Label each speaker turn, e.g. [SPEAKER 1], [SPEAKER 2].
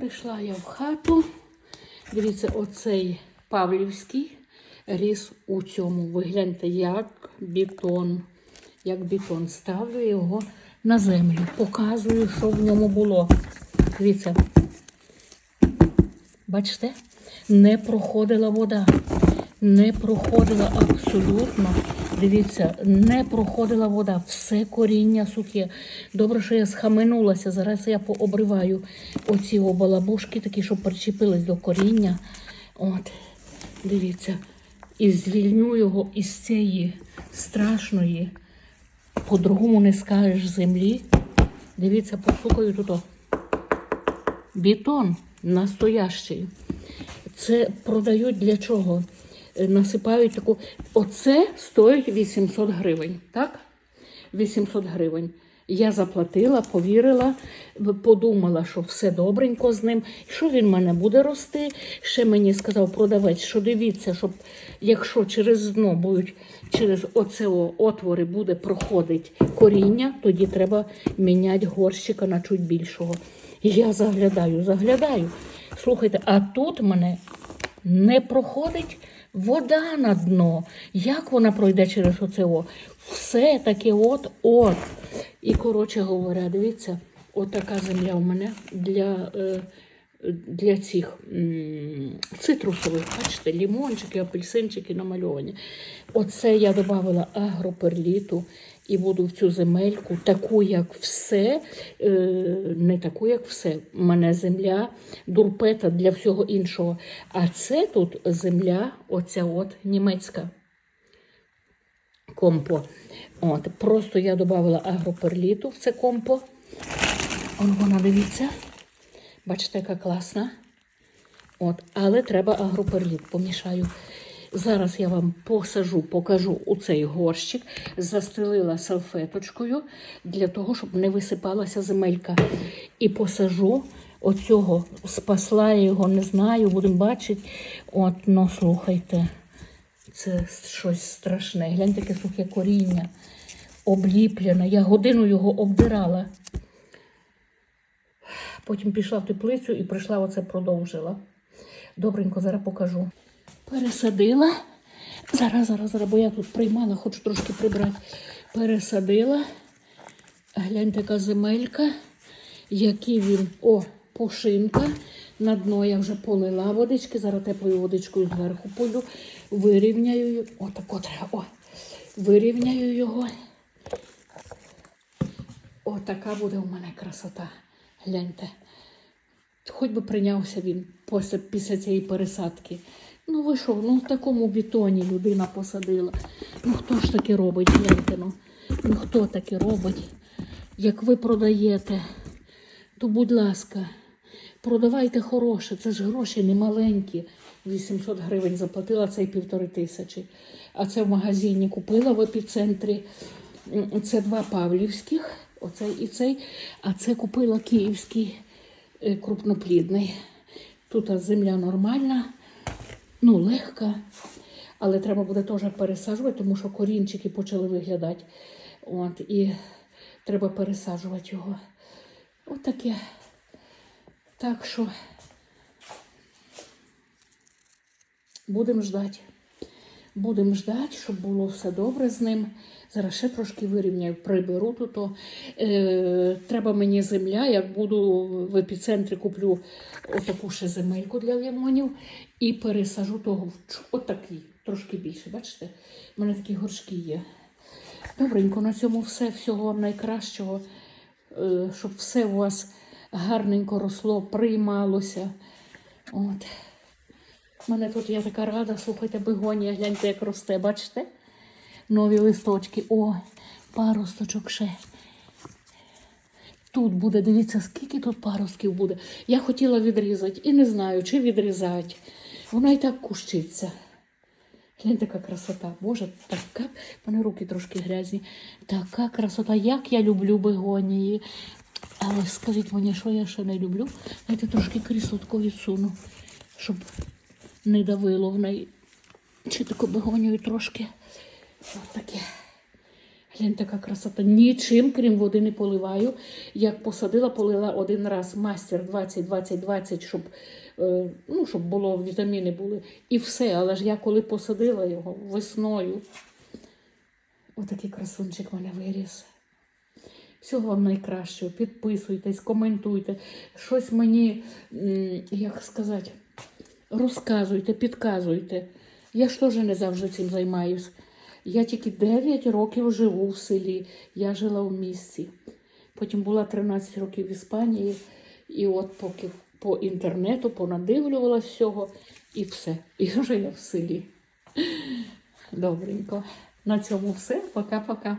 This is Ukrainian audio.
[SPEAKER 1] Прийшла я в хату. Дивіться, оцей Павлівський ріс у цьому. Ви гляньте, як бетон. Як бетон. Ставлю його на землю. Показую, що в ньому було. Дивіться. Бачите? Не проходила вода. Не проходила абсолютно. Дивіться, не проходила вода. Все коріння сухе. Добре, що я схаменулася. Зараз я пообриваю оці обалабушки, такі, щоб причепились до коріння. От, дивіться. І звільню його із цієї страшної, по-другому не скажеш землі. Дивіться, постукаю тут. Бетон настоящий. Це продають для чого? Е, Насипають таку. Оце стоїть 800 гривень. Так? 800 гривень. Я заплатила, повірила, подумала, що все добренько з ним. Що він в мене буде рости? Ще мені сказав продавець, що дивіться, щоб якщо через дно будуть, через оце отвори буде проходить коріння, тоді треба міняти горщика на чуть більшого. Я заглядаю, заглядаю. Слухайте, а тут мене не проходить вода на дно. Як вона пройде через оце о? Все таке от-от. І, коротше говоря, дивіться, от така земля у мене для, е, для цих цитрусових, бачите, лімончики, апельсинчики намальовані. Оце я додавала агроперліту і буду в цю земельку, таку, як все, е, не таку, як все. У мене земля дурпета для всього іншого. А це тут земля, оця от німецька компо. От, просто я додавала агроперліту в це компо. Он вона, дивіться. Бачите, яка класна. От, але треба агроперліт, помішаю. Зараз я вам посажу, покажу у цей горщик. Застелила салфеточкою для того, щоб не висипалася земелька. І посажу оцього, спасла я його, не знаю, будемо бачити. От, ну слухайте, це щось страшне. Гляньте, таке сухе коріння, обліплене. Я годину його обдирала. Потім пішла в теплицю і прийшла оце продовжила. Добренько, зараз покажу. Пересадила. Зараз, зараз, зараз, бо я тут приймала, хочу трошки прибрати. Пересадила. Гляньте, яка земелька, який він. О, пушинка. На дно я вже полила водички, зараз теплою водичкою зверху полю. Вирівняю. його. Отак от треба. О, вирівняю його. Отака буде у мене красота. Гляньте. Хоч би прийнявся він після цієї пересадки. Ну ви що, ну в такому бетоні людина посадила. Ну хто ж таке робить, гляньте, ну. Ну хто таке робить? Як ви продаєте, то будь ласка, продавайте хороше, це ж гроші не маленькі. 800 гривень заплатила цей півтори тисячі. А це в магазині купила в епіцентрі. Це два павлівських, оцей і цей, а це купила київський е, крупноплідний. Тут земля нормальна, ну, легка, але треба буде теж пересаджувати, тому що корінчики почали виглядати. От, і треба пересаджувати його. От таке. Так що будемо ждати. Будемо ждати, щоб було все добре з ним. Зараз ще трошки вирівняю, приберу тут. Е, треба мені земля. Як буду в епіцентрі, куплю отаку ще земельку для лимонів і пересажу того в отакий, трошки більше. Бачите? У мене такі горшки є. Добренько, на цьому все. Всього вам найкращого, е, щоб все у вас гарненько росло, приймалося. От. У мене тут я така рада, слухайте, бегонія, гляньте, як росте, бачите? Нові листочки. О, паросточок ще. Тут буде, дивіться, скільки тут паростків буде. Я хотіла відрізати і не знаю, чи відрізати. Вона і так кущиться. Гляньте, яка красота. Боже, така. У мене руки трошки грязні. Така красота, як я люблю бегонії. Але скажіть мені, що я ще не люблю. Знаєте, трошки кріслотко відсуну, щоб не давило в неї. Чи таку бегонію трошки. От таке. Глянь, така красота. Нічим, крім води, не поливаю. Як посадила, полила один раз мастер 20-20-20, щоб, е, ну, щоб було, вітаміни були. І все. Але ж я коли посадила його весною, отакий красунчик в мене виріс. Всього вам найкращого. Підписуйтесь, коментуйте. Щось мені, як сказати, розказуйте, підказуйте. Я ж теж не завжди цим займаюсь. Я тільки 9 років живу в селі. Я жила в місті. Потім була 13 років в Іспанії. І от поки по інтернету понадивлювалася всього і все. І вже я в селі. Добренько. На цьому все. Пока-пока.